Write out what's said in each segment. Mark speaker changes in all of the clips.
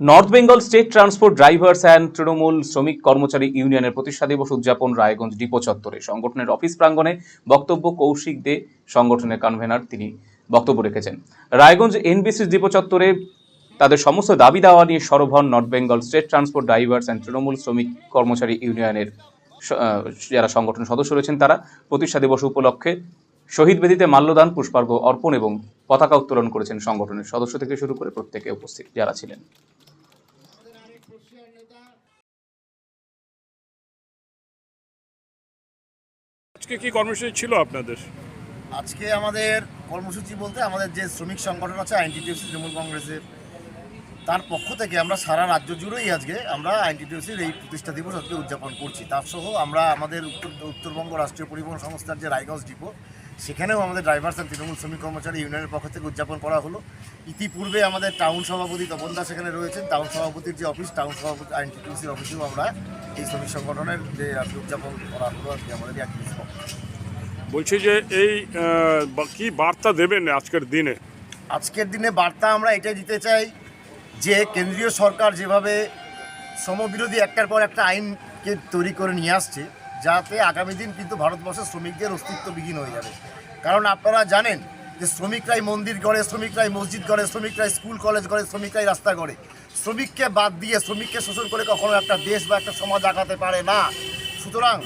Speaker 1: North Bengal State Transport drivers and Trinamool শ্রমিক কর্মচারী ইউনিয়নের প্রতিষ্ঠা দিবস উদযাপন রায়গঞ্জ ডিপো চত্বরে। সংগঠনের অফিস প্রাঙ্গণে বক্তব্য কৌশিক দে, সংগঠনের কনভেনার তিনি বক্তব্য রেখেছেন। রায়গঞ্জ এনবিসি ডিপো চত্বরে তাদের সমস্ত দাবি দাওয়া নিয়ে সরব হন North Bengal State Transport drivers and Trinamool শ্রমিক কর্মচারী ইউনিয়নের যারা সংগঠন সদস্য রয়েছেন তারা প্রতিষ্ঠা দিবস উপলক্ষে শহীদ বেদিতে মাল্যদান পুষ্পার্ঘ অর্পণ এবং পতাকা উত্তোলন করেছেন সংগঠনের সদস্য থেকে শুরু করে প্রত্যেকে উপস্থিত যারা ছিলেন।
Speaker 2: আজকে কি কর্মসূচি ছিল আপনাদের?
Speaker 3: আজকে আমাদের কর্মসূচি বলতে আমাদের যে শ্রমিক সংগঠন আছে, আইনটিটিউসি, তৃণমূল কংগ্রেসের, তার পক্ষ থেকে আমরা সারা রাজ্য জুড়েই আজকে আমরা আইনটিটিউসির এই প্রতিষ্ঠা দিবস আজকে উদযাপন করছি। তার সহ আমরা আমাদের উত্তর উত্তরবঙ্গ রাষ্ট্রীয় পরিবহন সংস্থার যে রায়গঞ্জ ডিপো সেখানেও আমাদের ড্রাইভার্স অ্যান্ড তৃণমূল শ্রমিক কর্মচারী ইউনিয়নের পক্ষ থেকে উদযাপন করা হলো। ইতিপূর্বে আমাদের টাউন সভাপতি তপন দাস সেখানে রয়েছেন। টাউন সভাপতির যে অফিস টাউন সভাপতি আইনটিটিউসির অফিসেও আমরা এই শ্রমিক সংগঠনের যে উদযাপন করা হলো আর কি আমাদের
Speaker 2: বলছি যে এই কি বার্তা দেবেন আজকের দিনে?
Speaker 3: আজকের দিনে বার্তা আমরা এটাই দিতে চাই যে কেন্দ্রীয় সরকার যেভাবে সমবিরোধী একটার পর একটা আইনকে তৈরি করে নিয়ে আসছে যাতে আগামী দিন কিন্তু ভারতবর্ষের শ্রমিকদের অস্তিত্ববিহীন হয়ে যাবে। কারণ আপনারা জানেন যে শ্রমিকরাই মন্দির গড়ে, শ্রমিকরাই মসজিদ গড়ে, শ্রমিকরাই স্কুল, কলেজ গড়ে, শ্রমিকরাই রাস্তা গড়ে। শ্রমিককে বাদ দিয়ে শ্রমিককে শোষণ করে কখনো একটা দেশ বা একটা সমাজ আগাতে পারে না। সুতরাং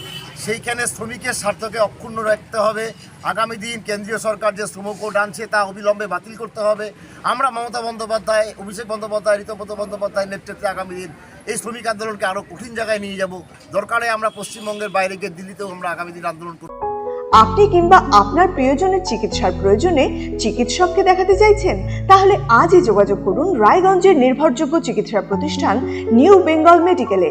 Speaker 3: সেইখানে শ্রমিকের স্বার্থকে অক্ষুণ্ণ রাখতে হবে। আগামী দিন কেন্দ্রীয় সরকার যে শ্রম কোড আনছে, তা অবিলম্বে বাতিল করতে হবে। আমরা মমতা বন্দ্যোপাধ্যায়, অভিষেক বন্দ্যোপাধ্যায় ঋতব্রত বন্দ্যোপাধ্যায়ের নেতৃত্বে আগামী দিন এই শ্রমিক আন্দোলনকে আরও কঠিন জায়গায় নিয়ে যাব। দরকারে আমরা পশ্চিমবঙ্গের বাইরে গিয়ে দিল্লিতেও আমরা আগামী দিন আন্দোলন করব
Speaker 4: আপনি কিংবা আপনার প্রিয়জনের চিকিৎসার প্রয়োজনে চিকিৎসককে দেখাতে চাইছেন? তাহলে আজই যোগাযোগ করুন রায়গঞ্জের নির্ভরযোগ্য চিকিৎসা প্রতিষ্ঠান নিউ বেঙ্গল মেডিকেলে।